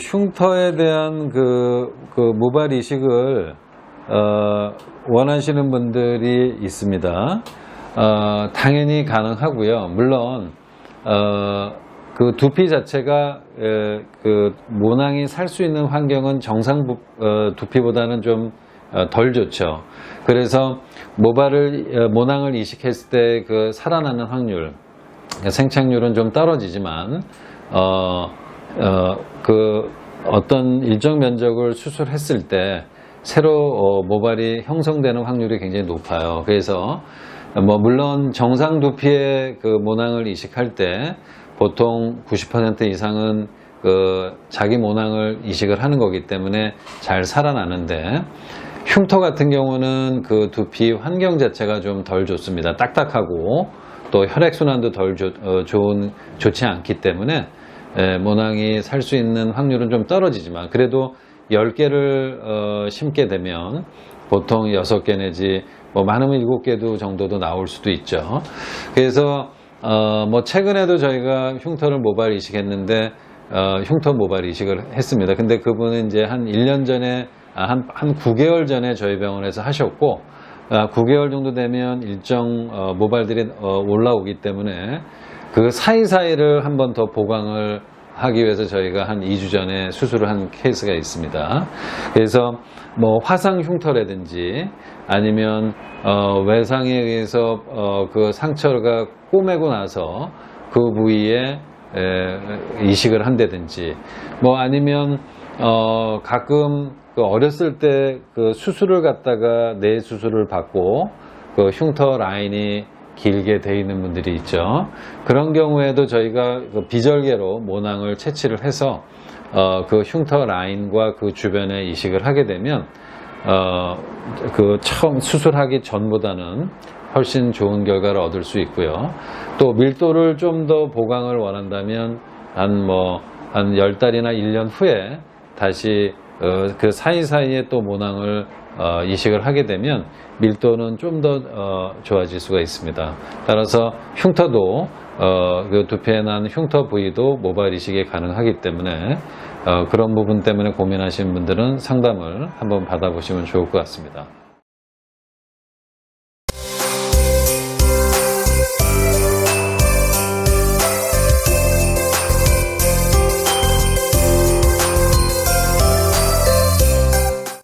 흉터에 대한 그, 그 모발 이식을 어, 원하시는 분들이 있습니다. 어, 당연히 가능하고요. 물론 어, 그 두피 자체가 에, 그 모낭이 살 수 있는 환경은 정상 부- 어, 두피보다는 좀 덜 좋죠. 그래서 모발을 어, 모낭을 이식했을 때 그 살아나는 확률, 생착률은 좀 떨어지지만 어, 어, 그 어떤 일정 면적을 수술했을 때 새로 어, 모발이 형성되는 확률이 굉장히 높아요. 그래서 뭐 물론 정상 두피의 그 모낭을 이식할 때 보통 90% 이상은 그 자기 모낭을 이식을 하는 거기 때문에 잘 살아나는데 흉터 같은 경우는 그 두피 환경 자체가 좀 덜 좋습니다. 딱딱하고 또 혈액순환도 덜 좋, 어, 좋은, 좋지 않기 때문에 에, 모낭이 살 수 있는 확률은 좀 떨어지지만 그래도 10개를 어, 심게 되면 보통 6개 내지 뭐 많으면 7개도 정도도 나올 수도 있죠. 그래서 어, 뭐 최근에도 저희가 흉터를 모발 이식했는데 어, 흉터 모발 이식을 했습니다. 근데 그분은 이제 한 1년 전에 아, 한, 한 9개월 전에 저희 병원에서 하셨고 아, 9개월 정도 되면 일정 어, 모발들이 어, 올라오기 때문에 그 사이사이를 한 번 더 보강을 하기 위해서 저희가 한 2주 전에 수술을 한 케이스가 있습니다. 그래서 뭐 화상 흉터라든지 아니면 어, 외상에 의해서 어, 그 상처가 꼬매고 나서 그 부위에 에, 이식을 한다든지 뭐 아니면 어, 가끔 그 어렸을 때 그 수술을 갖다가 뇌 수술을 받고 그 흉터 라인이 길게 돼 있는 분들이 있죠. 그런 경우에도 저희가 그 비절개로 모낭을 채취를 해서 어, 그 흉터 라인과 그 주변에 이식을 하게 되면 어, 그 처음 수술하기 전보다는 훨씬 좋은 결과를 얻을 수 있고요. 또 밀도를 좀 더 보강을 원한다면 한 뭐한 10달이나 1년 후에 다시 어, 그 사이사이에 또 모낭을 어, 이식을 하게 되면 밀도는 좀 더 어, 좋아질 수가 있습니다. 따라서 흉터도 어, 그 두피에 난 흉터 부위도 모발 이식이 가능하기 때문에 어, 그런 부분 때문에 고민하시는 분들은 상담을 한번 받아보시면 좋을 것 같습니다.